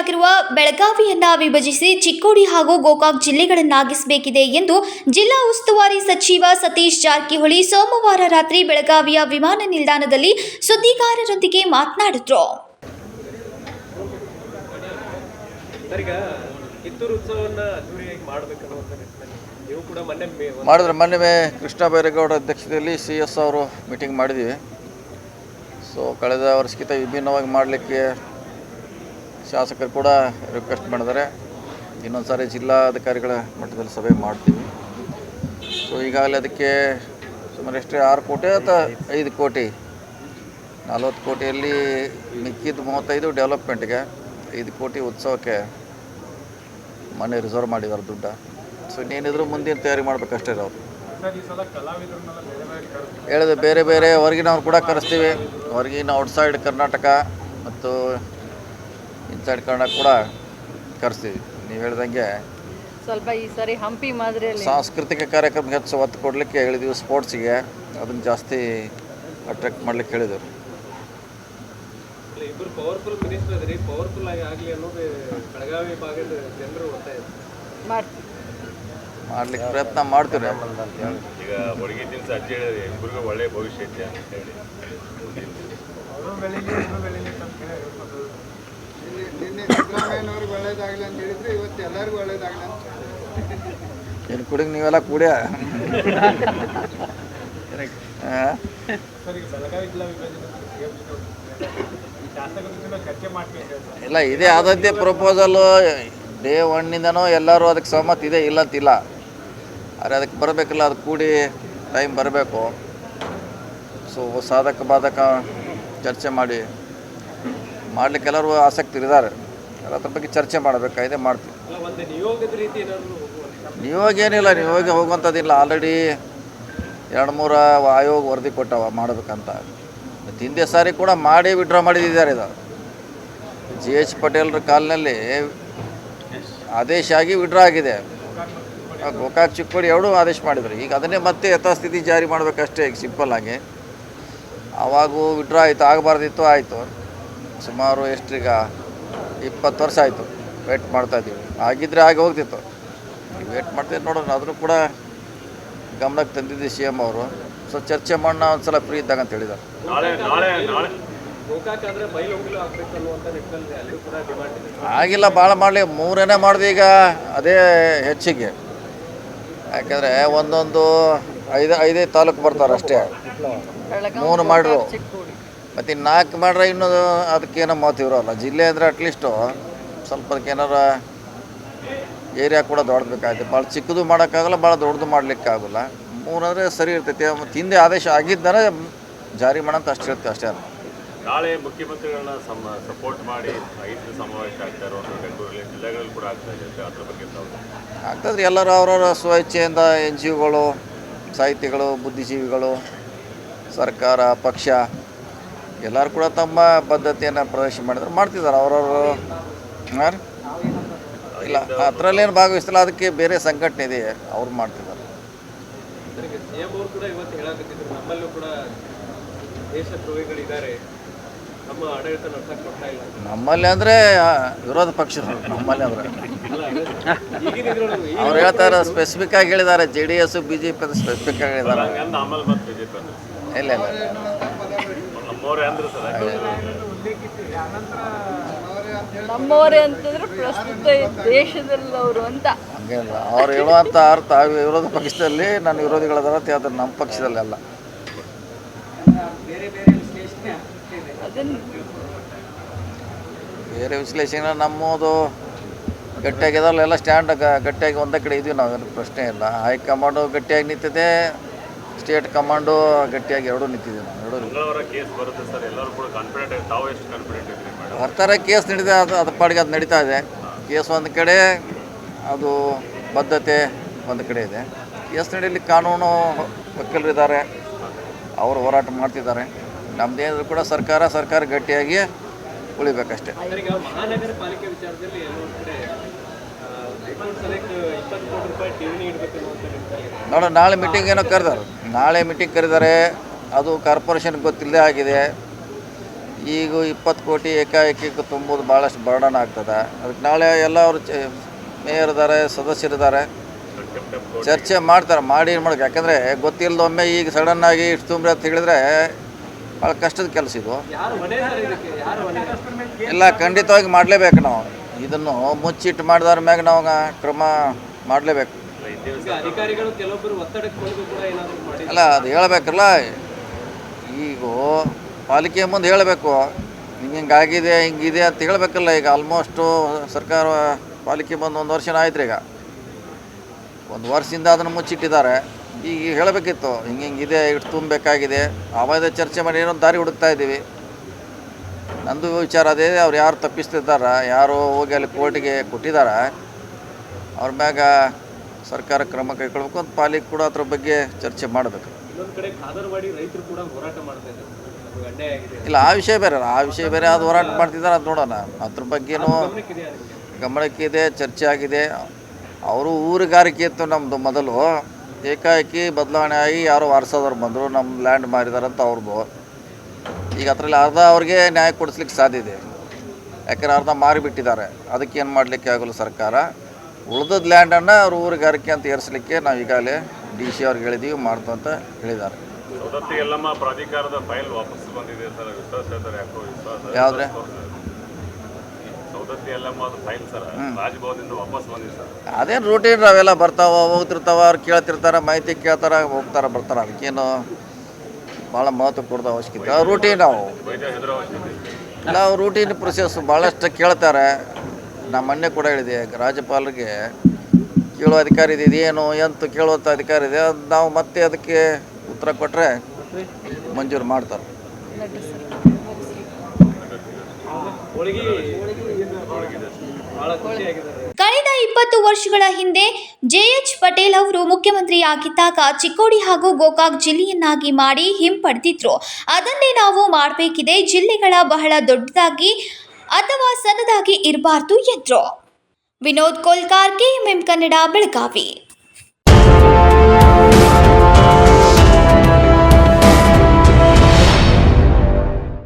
ಜಿಲ್ಲೆಯಾಗಿರುವ ಬೆಳಗಾವಿಯನ್ನ ವಿಭಜಿಸಿ ಚಿಕ್ಕೋಡಿ ಹಾಗೂ ಗೋಕಾಕ್ ಜಿಲ್ಲೆಗಳನ್ನಾಗಿಸಬೇಕಿದೆ ಎಂದು ಜಿಲ್ಲಾ ಉಸ್ತುವಾರಿ ಸಚಿವ ಸತೀಶ್ ಜಾರಕಿಹೊಳಿ ಸೋಮವಾರ ರಾತ್ರಿ ಬೆಳಗಾವಿಯ ವಿಮಾನ ನಿಲ್ದಾಣದಲ್ಲಿ ಸುದ್ದಿಗಾರರೊಂದಿಗೆ ಮಾತನಾಡಿದ್ರು. ಮಾಡಿದ್ರೆ ಮೊನ್ನೆ ಮೇ- ಕೃಷ್ಣ ಬೈರೇಗೌಡ ಅಧ್ಯಕ್ಷತೆಯಲ್ಲಿ ಸಿ ಎಸ್ ಅವರು ಮೀಟಿಂಗ್ ಮಾಡಿದ್ವಿ. ಸೊ ಕಳೆದ ವರ್ಷಕ್ಕಿಂತ ವಿಭಿನ್ನವಾಗಿ ಮಾಡಲಿಕ್ಕೆ ಶಾಸಕರು ಕೂಡ ರಿಕ್ವೆಸ್ಟ್ ಮಾಡಿದ್ದಾರೆ. ಇನ್ನೊಂದು ಸಾರಿ ಜಿಲ್ಲಾಧಿಕಾರಿಗಳ ಮಟ್ಟದಲ್ಲಿ ಸಭೆ ಮಾಡ್ತೀವಿ. ಸೊ ಈಗಾಗಲೇ ಅದಕ್ಕೆ ಸುಮಾರು ಎಷ್ಟೇ ಆರು ಕೋಟಿ ಅಥವಾ ಐದು ಕೋಟಿ ನಲ್ವತ್ತು ಕೋಟಿಯಲ್ಲಿ ಮಿಕ್ಕಿದ್ದು ಮೂವತ್ತೈದು ಡೆವಲಪ್ಮೆಂಟ್ಗೆ ಐದು ಕೋಟಿ ಉತ್ಸವಕ್ಕೆ ಮನೆ ರಿಸರ್ವ್ ಮಾಡಿದ್ದಾರೆ ದುಡ್ಡ. ಸೊ ಇನ್ನೇನಿದ್ರು ಮುಂದಿನ ತಯಾರಿ ಮಾಡಬೇಕಷ್ಟೇ ಅವರು ಹೇಳಿದೆ ಬೇರೆ ಬೇರೆ ಹೊರಗಿನವ್ರು ಕೂಡ ಕರೆಸ್ತೀವಿ. ಹೊರಗಿನ ಔಟ್ಸೈಡ್ ಕರ್ನಾಟಕ ಮತ್ತು ಕರ್ನಾಟಕ ಕೂಡ ಕರೆಸ್ತೀವಿ. ನೀವು ಹೇಳ್ದಂಗೆ ಸ್ವಲ್ಪ ಈ ಸಾರಿ ಹಂಪಿ ಮಾದರಿಯಲ್ಲಿ. ಸಾಂಸ್ಕೃತಿಕ ಕಾರ್ಯಕ್ರಮಕ್ಕೆ ಹೆಚ್ಚು ಒತ್ತು ಕೊಡಲಿಕ್ಕೆ ಹೇಳಿದ್ವಿ ಸ್ಪೋರ್ಟ್ಸಿಗೆ. ಅದನ್ನು ಜಾಸ್ತಿ ಅಟ್ರಾಕ್ಟ್ ಮಾಡ್ಲಿಕ್ಕೆ ಹೇಳಿದರು. ಇಲ್ಲ, ಇಬ್ಬರು ಪವರ್ಫುಲ್ ಮಿನಿಸ್ಟರ್ ಅದ್ರಿ ಪವರ್ಫುಲ್ ಆಗಿ ಆಗಲಿ ಅನ್ನೋದು ಬೆಳಗಾವಿ ಭಾಗದ ಜನರು ಒತ್ತಾಯ. ಇದೆ. ಮಾಡ್ತೀವಿ ಮಾಡ್ಲಿಕ್ಕೆ ಪ್ರಯತ್ನ ಮಾಡ್ತೀವಿ ಈಗ ಅಜ್ಜಿ ಹೇಳಿದ್ರೆ ಇಬ್ಬರಿಗೂ ಒಳ್ಳೆಯ ಭವಿಷ್ಯ ಐತೆ ಅಂತ ಹೇಳಿ. ನಿನ್ನೆ ಸಿದ್ದರಾಮಯ್ಯನವ್ರಿಗೆ ಒಳ್ಳೇದಾಗಲಿ ಅಂತ ಹೇಳಿದ್ರೆ ಇವತ್ತು ಎಲ್ಲರಿಗೂ ಒಳ್ಳೇದಾಗಲಿ ಅಂತ ಏನು ಕುಡಿಗೆ ನೀವೆಲ್ಲ ಕೂಡ್ಯ? ಆ? ಇಲ್ಲ ಇದೇ ಆದದ್ದೇ ಪ್ರಪೋಸಲ್ ಡೇ ಒನ್ನಿಂದನೂ ಎಲ್ಲರೂ ಅದಕ್ಕೆ ಸಹಮತ ಇದೆ ಇಲ್ಲ ಅಂತಿಲ್ಲ ಆದರೆ ಅದಕ್ಕೆ ಬರಬೇಕಲ್ಲ ಅದು ಕೂಡಿ ಟೈಮ್ ಬರಬೇಕು. ಸೊ ಸಾಧಕ ಬಾಧಕ ಚರ್ಚೆ ಮಾಡಿ. ಮಾಡ್ಲಿಕ್ಕೆ ಎಲ್ಲರೂ ಆಸಕ್ತಿ ಇದ್ದಾರೆ ಎಲ್ಲ ಅದ್ರ ಬಗ್ಗೆ ಚರ್ಚೆ ಮಾಡಬೇಕಾಗಿದೆ ಮಾಡ್ತೀವಿ. ನಿಯೋಗ ಏನಿಲ್ಲ ನಿಯೋಗ ಹೋಗುವಂಥದ್ದಿಲ್ಲ. ಆಲ್ರೆಡಿ ಎರಡು ಮೂರು ಆಯೋಗ ವರದಿ ಕೊಟ್ಟವ ಮಾಡಬೇಕಂತ. ಮತ್ತು ಹಿಂದೆ ಸಾರಿ ಕೂಡ ಮಾಡಿ ವಿಡ್ರಾ ಮಾಡಿದ್ದಾರೆ ಇದು. ಜಿ ಎಚ್ ಪಟೇಲ್ರ ಕಾಲಿನಲ್ಲಿ ಆದೇಶ ಆಗಿ ವಿಡ್ರಾ ಆಗಿದೆ ಗೋಕಾಕ್ ಚಿಕ್ಕೋಡಿ ಎರಡೂ ಆದೇಶ ಮಾಡಿದರು. ಈಗ ಅದನ್ನೇ ಮತ್ತೆ ಯಥಾಸ್ಥಿತಿ ಜಾರಿ ಮಾಡಬೇಕಷ್ಟೇ ಈಗ ಸಿಂಪಲ್ ಆಗಿ. ಆವಾಗೂ ವಿಡ್ರಾ ಆಯಿತು ಆಗಬಾರ್ದಿತ್ತು ಆಯಿತು. ಸುಮಾರು ಎಷ್ಟ್ರೀಗ ಇಪ್ಪತ್ತು ವರ್ಷ ಆಯಿತು. ವೇಟ್ ಮಾಡ್ತಾಯಿದ್ದೀವಿ ಆಗಿದ್ದರೆ ಆಗಿ ಹೋಗ್ತಿತ್ತು. ವೇಟ್ ಮಾಡ್ತಿದ್ದು ನೋಡೋಣ. ಆದರೂ ಕೂಡ ಗಮನಕ್ಕೆ ತಂದಿದ್ದೆ ಸಿ ಎಂ ಅವರು. ಸೊ ಚರ್ಚೆ ಮಾಡೋಣ ಒಂದು ಸಲ ಫ್ರೀ ಇದ್ದಾಗ ಅಂತ ಹೇಳಿದ್ದಾರೆ. ಆಗಿಲ್ಲ ಭಾಳ ಮಾಡಲಿ. ಮೂರನೇ ಮಾಡಿದೆ ಈಗ ಅದೇ ಹೆಚ್ಚಿಗೆ. ಯಾಕಂದರೆ ಒಂದೊಂದು ಐದು ಐದೇ ತಾಲೂಕು ಬರ್ತಾರೆ ಅಷ್ಟೇ. ಮೂರು ಮಾಡ್ರು. ಮತ್ತು ಇನ್ನು ನಾಲ್ಕು ಮಾಡ್ರೆ ಇನ್ನೂ ಅದಕ್ಕೇನೋ ಮಾತು ಇರೋಲ್ಲ. ಜಿಲ್ಲೆ ಅಂದರೆ ಅಟ್ಲೀಸ್ಟು ಸ್ವಲ್ಪ ಅದಕ್ಕೇನಾರ ಏರಿಯಾ ಕೂಡ ದೊಡ್ಡಬೇಕಾಗುತ್ತೆ ಭಾಳ ಚಿಕ್ಕದು ಮಾಡೋಕ್ಕಾಗಲ್ಲ ಭಾಳ ದೊಡ್ಡದು ಮಾಡಲಿಕ್ಕಾಗಲ್ಲ. ಮೂರಂದರೆ ಸರಿ ಇರ್ತೈತಿ. ಮತ್ತು ಹಿಂದೆ ಆದೇಶ ಆಗಿದ್ದಾನೆ ಜಾರಿ ಮಾಡೋಂತ ಅಷ್ಟು ಇರುತ್ತೆ ಅಷ್ಟೇ ಅಲ್ಲ. ನಾಳೆ ಮುಖ್ಯಮಂತ್ರಿಗಳನ್ನ ಸಮ ಸಪೋರ್ಟ್ ಮಾಡಿ ಐದು ಸಮಾವೇಶ ಆಗ್ತಾ ಇರೋದು ಬೆಂಗಳೂರಲ್ಲಿ ಜಿಲ್ಲೆಗಳಲ್ಲಿ ಕೂಡ ಆಗ್ತಾ ಇದೆ ಅದ್ರ ಬಗ್ಗೆ ತಾವು ಆಗ್ತದ್ರಿ ಎಲ್ಲರೂ ಅವರವರ ಸ್ವಇಚ್ಛೆಯಿಂದ ಎನ್ ಜಿ ಒಗಳು ಸಾಹಿತಿಗಳು ಬುದ್ಧಿಜೀವಿಗಳು ಸರ್ಕಾರ ಪಕ್ಷ ಎಲ್ಲರೂ ಕೂಡ ತಮ್ಮ ಪದ್ಧತಿಯನ್ನು ಪ್ರದರ್ಶನ ಮಾಡಿದ್ರು, ಮಾಡ್ತಿದ್ದಾರೆ, ಅವರವರು. ಹಾಂ ಇಲ್ಲ, ಅದರಲ್ಲೇನು ಭಾಗವಹಿಸ್ತಿಲ್ಲ, ಅದಕ್ಕೆ ಬೇರೆ ಸಂಘಟನೆ ಇದೆ, ಅವ್ರು ಮಾಡ್ತಿದ್ದಾರೆ. ಕೂಡ ನಮ್ಮಲ್ಲಿ ಅಂದರೆ ವಿರೋಧ ಪಕ್ಷ ನಮ್ಮಲ್ಲಿ ಅಂದ್ರೆ ಅವ್ರು ಹೇಳ್ತಾರೆ ಸ್ಪೆಸಿಫಿಕ್ ಆಗಿ ಹೇಳಿದ್ದಾರೆ J D S B J P ಅಂತ ಸ್ಪೆಸಿಫಿಕ್ ಆಗಿ ಹೇಳಿದ್ದಾರೆ. ಇಲ್ಲ ಇಲ್ಲ ನಮ್ಮವ್ರೆ ಅಂದ್ರೆ ಸರ್ ನಮ್ಮವರೇ ಅಂತಂದ್ರೆ ಪ್ರಸ್ತುತ ಈ ದೇಶದಲ್ಲವರು ಅಂತ. ಹಂಗಿಲ್ಲ ಅವ್ರು ಹೇಳುವಂಥ ಅರ್ಥ ವಿರೋಧ ಪಕ್ಷದಲ್ಲಿ ನನ್ನ ವಿರೋಧಿಗಳದಾರ ಅಂತ ಹೇಳ್ತಾರೆ ನಮ್ಮ ಪಕ್ಷದಲ್ಲಿ ಅಲ್ಲ. ಅದನ್ನ ಬೇರೆ ವಿಶ್ಲೇಷಣೆ ನಮ್ಮದು ಗಟ್ಟಿಯಾಗಿದಲ್ಲ ಎಲ್ಲ ಸ್ಟ್ಯಾಂಡ್ ಗಟ್ಟಿಯಾಗಿ ಒಂದೇ ಕಡೆ ಇದೀವಿ ನಾವು ಏನು ಪ್ರಶ್ನೆ ಇಲ್ಲ. ಹೈಕಮಾಂಡು ಗಟ್ಟಿಯಾಗಿ ನಿಂತಿದೆ ಸ್ಟೇಟ್ ಕಮಾಂಡು ಗಟ್ಟಿಯಾಗಿ ಎರಡೂ ನಿಂತಿದ್ದೀವಿ ನಾವು ಎರಡೂ ಕೇಸ್ ಬರುತ್ತೆ ಸರ್ ಎಲ್ಲರೂ ಕೂಡ ಕಾನ್ಫಿಡೆಂಟ್ ತಾವು ಎಷ್ಟು ಕಾನ್ಫಿಡೆಂಟ್ ಇದ್ರಿ ಮೇಡಮ್? ಬರ್ತಾರೆ ಕೇಸ್ ನಡೀತಾ ಅದು ಅದ್ರ ಪಾಡಿಗೆ ಅದು ನಡೀತಾ ಇದೆ. ಕೇಸ್ ಒಂದು ಕಡೆ ಅದು ಬದ್ಧತೆ ಒಂದು ಕಡೆ ಇದೆ. ಕೇಸ್ ನಡೀಲಿ ಕಾನೂನು ವಕೀಲರಿದ್ದಾರೆ. ಅವರು ಹೋರಾಟ ಮಾಡ್ತಿದ್ದಾರೆ. ನಮ್ಮದೇನಾದರೂ ಕೂಡ ಸರ್ಕಾರ ಸರ್ಕಾರ ಗಟ್ಟಿಯಾಗಿ ಉಳಿಬೇಕಷ್ಟೇ. ಮಹಾನಗರ ಪಾಲಿಕೆ ವಿಚಾರದಲ್ಲಿ ನೋಡೋಣ ನಾಳೆ ಮೀಟಿಂಗ್ ಏನೋ ಕರೆದಾರೆ. ನಾಳೆ ಮೀಟಿಂಗ್ ಕರೆದಾರೆ ಅದು ಕಾರ್ಪೊರೇಷನ್ ಗೊತ್ತಿಲ್ಲದೆ ಆಗಿದೆ. ಈಗ ಇಪ್ಪತ್ತು ಕೋಟಿ ಏಕಾಏಕಿ ತುಂಬೋದು ಭಾಳಷ್ಟು ಬರ್ಡನ್ ಆಗ್ತದೆ. ಅದಕ್ಕೆ ನಾಳೆ ಎಲ್ಲ ಅವರು ಮೇಯರ್ ಇದ್ದಾರೆ ಸದಸ್ಯರಿದ್ದಾರೆ. ಚರ್ಚೆ ಮಾಡ್ತಾರೆ, ಮಾಡಿ ಏನು ಮಾಡೋಕೆ ಯಾಕಂದರೆ ಗೊತ್ತಿಲ್ಲದೊಮ್ಮೆ ಈಗ ಸಡನ್ನಾಗಿ ಇಷ್ಟು ತುಂಬ್ರಿ ಅಂತ ಹೇಳಿದ್ರೆ ಭಾಳ ಕಷ್ಟದ ಕೆಲಸ ಇದು. ಇಲ್ಲ ಖಂಡಿತವಾಗಿ ಮಾಡಲೇಬೇಕು ನಾವು. ಇದನ್ನು ಮುಚ್ಚಿಟ್ಟು ಮಾಡಿದವ್ರ ಮ್ಯಾಗ ನಾವು ಕ್ರಮ ಮಾಡಲೇಬೇಕು. ಅಲ್ಲ, ಅದು ಹೇಳಬೇಕಲ್ಲ, ಈಗ ಪಾಲಿಕೆ ಮುಂದೆ ಹೇಳಬೇಕು. ಹಿಂಗೆ ಹಿಂಗಾಗಿದೆ ಹಿಂಗಿದೆ ಅಂತ ಹೇಳಬೇಕಲ್ಲ, ಈಗ ಆಲ್ಮೋಸ್ಟು ಸರ್ಕಾರ ಪಾಲಿಕೆ ಬಂದು ಒಂದು ವರ್ಷನ ಆಯ್ತು ಈಗ ಒಂದು ವರ್ಷದಿಂದ ಅದನ್ನು ಮುಚ್ಚಿಟ್ಟಿದ್ದಾರೆ. ಈಗ ಹೇಳಬೇಕಿತ್ತು ಹಿಂಗೆ ಹಿಂಗಿದೆ ಇಷ್ಟು ತುಂಬಬೇಕಾಗಿದೆ ಅವಾಗ ಚರ್ಚೆ ಮಾಡಿ ಏನೋ ದಾರಿ ಹುಡುಕ್ತಾ ಇದ್ದೀವಿ. ನಂದು ವಿಚಾರ ಅದೇ ಅವ್ರು ಯಾರು ತಪ್ಪಿಸ್ತಿದ್ದಾರೆ ಯಾರು ಹೋಗಿ ಅಲ್ಲಿ ಕೋರ್ಟಿಗೆ ಕೊಟ್ಟಿದ್ದಾರೆ ಅವ್ರ ಮ್ಯಾಗ ಸರ್ಕಾರ ಕ್ರಮ ಕೈಗೊಳ್ಬೇಕು ಅಂತ ಪಾಲಿಕೆ ಕೂಡ ಅದ್ರ ಬಗ್ಗೆ ಚರ್ಚೆ ಮಾಡಬೇಕು. ಇಲ್ಲ ಆ ವಿಷಯ ಬೇರೆ ಆ ವಿಷಯ ಬೇರೆ ಅದು ಹೋರಾಟ ಮಾಡ್ತಿದ್ದಾರೆ ಅದು ನೋಡೋಣ. ಅದ್ರ ಬಗ್ಗೆನೂ ಗಮನಕ್ಕಿದೆ ಚರ್ಚೆ ಆಗಿದೆ. ಅವರು ಊರುಗಾರಿಕೆ ಇತ್ತು ನಮ್ಮದು ಮೊದಲು. ಏಕಾಏಕಿ ಬದಲಾವಣೆ ಆಗಿ ಯಾರೋ ವಾರಸೋದವ್ರು ಬಂದರು ನಮ್ಮ ಲ್ಯಾಂಡ್ ಮಾರಿದಾರಂತ ಅವ್ರದ್ದು ಈಗ ಅದರಲ್ಲಿ ಅರ್ಧ ಅವ್ರಿಗೆ ನ್ಯಾಯ ಕೊಡಿಸ್ಲಿಕ್ಕೆ ಸಾಧ್ಯ ಇದೆ. ಯಾಕಂದ್ರೆ ಅರ್ಧ ಮಾರಿಬಿಟ್ಟಿದ್ದಾರೆ. ಅದಕ್ಕೆ ಏನು ಮಾಡಲಿಕ್ಕೆ ಆಗೋಲ್ಲ ಸರ್ಕಾರ? ಉಳಿದದ ಲ್ಯಾಂಡನ್ನು ಅವರು ಊರುಗಾರಿಕೆ ಅಂತ ಏರಿಸಲಿಕ್ಕೆ ನಾವು ಈಗಾಗಲೇ ಡಿ ಸಿ ಅವ್ರಿಗೆ ಹೇಳಿದ್ದೀವಿ ಮಾಡ್ತು ಅಂತ ಹೇಳಿದ್ದಾರೆ. ಪ್ರಾಧಿಕಾರದ ಫೈಲ್ ವಾಪಸ್ ಬಂದಿದೆ ಸರ್. ಯಾವ್ದ್ರೆ? ಸವದತ್ತಿ ಎಲ್ಲಮ್ಮ ಅದು ಫೈಲ್ ಸರ್ ರಾಜಭವನದಿಂದ ವಾಪಸ್ ಬಂದಿದೆ ಸರ್ ಅದೇನು ರೂಟೀನ್ ಅವೆಲ್ಲ ಬರ್ತಾವ ಹೋಗ್ತಿರ್ತಾವ ಅವ್ರು ಕೇಳ್ತಿರ್ತಾರ ಮಾಹಿತಿ ಕೇಳ್ತಾರ ಹೋಗ್ತಾರ ಬರ್ತಾರ. ಅದಕ್ಕೇನು ಭಾಳ ಮಹತ್ವ ಕೊಡೋದು ಅವಶ್ಯಕತೆ. ರೂಟೀನ್ ಅವು. ನಾವು. ರೂಟೀನ್ ಪ್ರೊಸೆಸ್ ಭಾಳಷ್ಟು ಕೇಳ್ತಾರೆ. ನಮ್ಮ ಮೊನ್ನೆ ಕೂಡ ಹೇಳಿದೆ ರಾಜ್ಯಪಾಲರಿಗೆ ಕೇಳೋ ಅಧಿಕಾರಿ ಇದೆ ಇದೇನು ಎಂತ ಕೇಳುವಂಥ ಅಧಿಕಾರಿ ಇದೆ ಅದು ನಾವು ಮತ್ತೆ ಅದಕ್ಕೆ ಉತ್ತರ ಕೊಟ್ಟರೆ ಮಂಜೂರು ಮಾಡ್ತಾರೆ. ಕಳೆದ ಇಪ್ಪತ್ತು ವರ್ಷಗಳ ಹಿಂದೆ ಜೆಎಚ್ ಪಟೇಲ್ ಅವರು ಮುಖ್ಯಮಂತ್ರಿಯಾಗಿದ್ದಾಗ ಚಿಕ್ಕೋಡಿ ಹಾಗೂ ಗೋಕಾಕ್ ಜಿಲ್ಲೆಯನ್ನಾಗಿ ಮಾಡಿ ಹಿಂಪಡೆದಿದ್ರು. ಅದನ್ನೇ ನಾವು ಮಾಡಬೇಕಿದೆ. ಜಿಲ್ಲೆಗಳ ಬಹಳ ದೊಡ್ಡದಾಗಿ ಅಥವಾ ಸಣ್ಣದಾಗಿ ಇರಬಾರ್ದು ಎದ್ರು. ವಿನೋದ್ ಕೋಲ್ಕಾರ್, ಕೆಎಂಎಂ ಕನ್ನಡ, ಬೆಳಗಾವಿ.